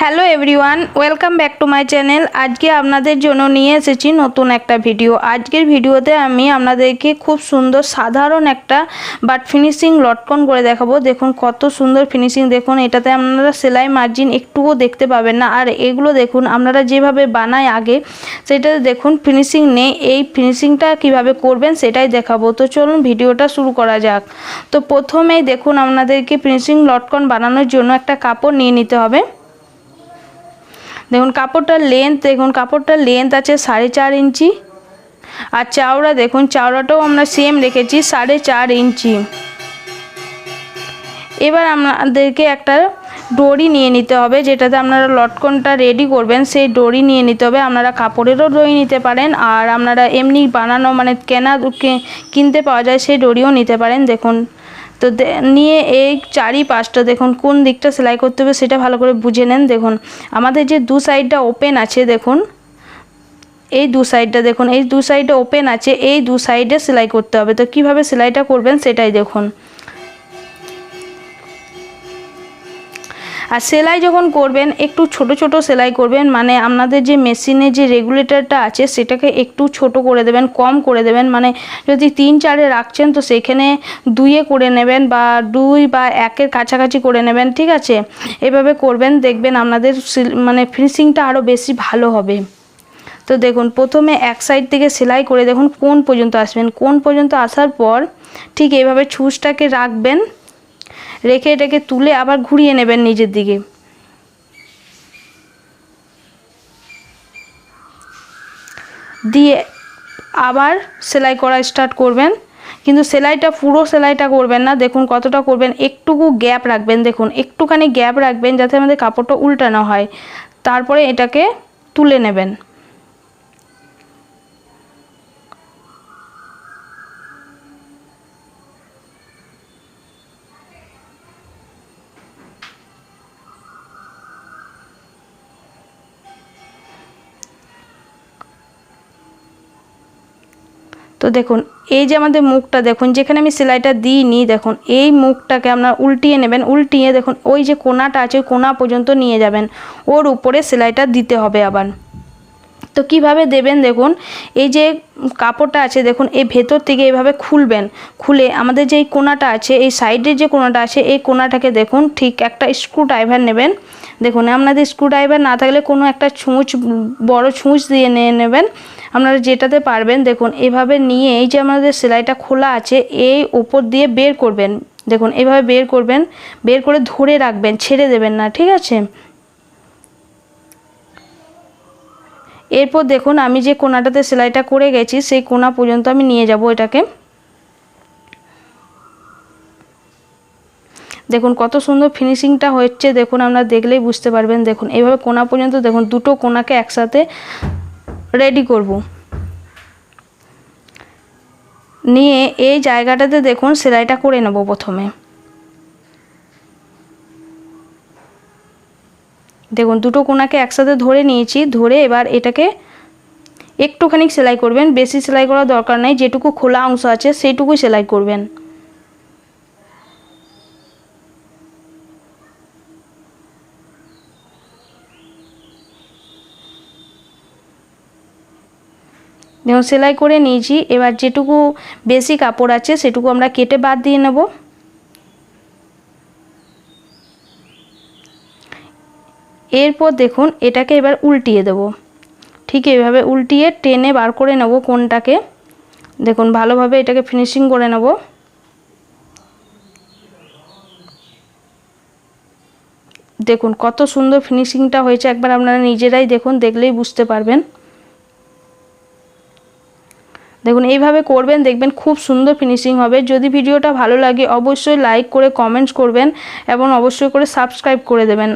Hello everyone, welcome back to my channel. আজকে আপনাদের জন্য নিয়ে এসেছি নতুন একটা ভিডিও। আজকের ভিডিওতে আমি আপনাদেরকে খুব সুন্দর সাধারণ একটা বাট ফিনিশিং লটকন করে দেখাবো। দেখুন কত সুন্দর ফিনিশিং দেখুন, এটাতে আপনারা সেলাই মার্জিন একটুও দেখতে পাবেন না। আর এগুলো দেখুন, আপনারা যেভাবে বানায় আগে সেটাতে দেখুন ফিনিশিং নেই। এই ফিনিশিংটা কীভাবে করবেন সেটাই দেখাবো। তো চলুন ভিডিওটা শুরু করা যাক। তো প্রথমেই দেখুন, আপনাদেরকে ফিনিশিং লটকন বানানোর জন্য একটা কাপড় নিয়ে নিতে হবে। দেখুন কাপড়টার লেন্থ দেখুন কাপড়টার লেন্থ আছে সাড়ে চার ইঞ্চি। আর চাওড়া দেখুন, চাওড়াটাও আমরা সেম রেখেছি সাড়ে চার ইঞ্চি। এবার আপনাদেরকে একটা ডরি নিয়ে নিতে হবে, যেটাতে আপনারা লটকনটা রেডি করবেন, সেই ডরি নিয়ে নিতে হবে। আপনারা কাপড়েরও ডরি নিতে পারেন, আর আপনারা এমনি বানানো মানে কেনা, কিনতে পাওয়া যায়, সেই ডরিও নিতে পারেন। দেখুন তো নিয়ে এই চারি পাঁচটা দেখুন, কোন দিকটা সেলাই করতে হবে সেটা ভালো করে বুঝে নেন। দেখুন, আমাদের যে দু সাইডটা ওপেন আছে, দেখুন, এই দু সাইডটা দেখুন, এই দু সাইডে ওপেন আছে, এই দু সাইডে সেলাই করতে হবে। তো কীভাবে সেলাইটা করবেন সেটাই দেখুন। আর সেলাই যখন করবেন, একটু ছোট ছোট সেলাই করবেন মানে আপনাদের যে মেশিনে যে রেগুলেটরটা আছে, সেটাকে একটু ছোট করে দেবেন, কম করে দেবেন মানে যদি তিন, চারে রাখছেন, তো সেখানে দুইয়ে করে নেবেন বা দুই বা একের কাছাকাছি করে নেবেন, ঠিক আছে? এভাবে করবেন, দেখবেন আপনাদের মানে ফিনিশিংটা আরও বেশি ভালো হবে। তো দেখুন, প্রথমে এক সাইড থেকে সেলাই করে দেখুন কোন পর্যন্ত আসবেন। কোন পর্যন্ত আসার পর ঠিক এভাবে ছুঁচটাকে রাখবেন। রেখে এটাকে তুলে আবার ঘুরিয়ে নেবেন নিজের দিকে। দিয়ে আবার সেলাই করা স্টার্ট করবেন। কিন্তু সেলাইটা, পুরো সেলাইটা করবেন না। দেখুন কতটা করবেন। একটুকু গ্যাপ রাখবেন। দেখুন, একটুখানি গ্যাপ রাখবেন যাতে আমাদের কাপড়টা উল্টানো হয়। তারপরে এটাকে তুলে নেবেন। দেখুন, এই যে আমাদের মুখটা, দেখুন, যেখানে আমি সেলাইটা দিইনি, দেখুন, এই মুখটাকে আপনার উল্টিয়ে নেবেন, উল্টিয়ে দেখুন, ওই যে কোনাটা আছে, ওই কোনা পর্যন্ত নিয়ে যাবেন, ওর উপরে সেলাইটা দিতে হবে আবার। তো কীভাবে দেবেন, দেখুন, এই যে কাপড়টা আছে, দেখুন, এই ভেতর থেকে এইভাবে খুলবেন, খুলে আমাদের যে এই কোনাটা আছে, এই সাইডের যে কোনাটা আছে, এই কোনাটাকে দেখুন, ঠিক একটা স্ক্রু ড্রাইভার নেবেন। দেখুন, আপনাদের স্ক্রু ড্রাইভার না থাকলে কোনো একটা ছুঁচ, বড় ছুঁচ দিয়ে নিয়ে নেবেন। আপনারা যেটাতে পারবেন, দেখুন, এভাবে নিয়ে এই যে আমাদের সেলাইটা খোলা আছে, এই উপর দিয়ে বের করবেন। দেখুন, এভাবে বের করবেন, বের করে ধরে রাখবেন, ছেড়ে দেবেন না, ঠিক আছে? এরপর দেখুন, আমি যে কোনাটাতে সেলাইটা করে গেছি, সেই কোনা পর্যন্ত আমি নিয়ে যাব এটাকে। দেখুন, কত সুন্দর ফিনিশিংটা হচ্ছে, দেখুন, আপনারা দেখলেই বুঝতে পারবেন। দেখুন এইভাবে কোনা পর্যন্ত, দেখুন, দুটো কোনাকে একসাথে রেডি করব। নিয়ে এই জায়গাটাতে দেখুন, সেলাইটা করে নেব প্রথমে। দেখুন, দুটো কোনাকে একসাথে ধরে নিয়েছি, ধরে এবার এটাকে একটুখানি সেলাই করবেন। বেশি সেলাই করার দরকার নেই, যেটুকু খোলা অংশ আছে, সেইটুকুই সেলাই করবেন। দেখুন সেলাই করে নিয়েছি। এবার যেটুকু বেশি কাপড় আছে, সেটুকু আমরা কেটে বাদ দিয়ে নেব। এরপর দেখুন, এটাকে এবার উল্টিয়ে দেব। ঠিক এইভাবে উল্টিয়ে টেনে বার করে নেব কোনটাকে। দেখুন, ভালোভাবে এটাকে ফিনিশিং করে নেব। দেখুন, কত সুন্দর ফিনিশিংটা হয়েছে। একবার আপনারা নিজেরাই দেখুন, দেখলেই বুঝতে পারবেন। দেখুন, এইভাবে করবেন, দেখবেন খুব সুন্দর ফিনিশিং হবে। যদি ভিডিওটা ভালো লাগে, অবশ্যই লাইক করে কমেন্টস করবেন এবং অবশ্যই করে সাবস্ক্রাইব করে দেবেন।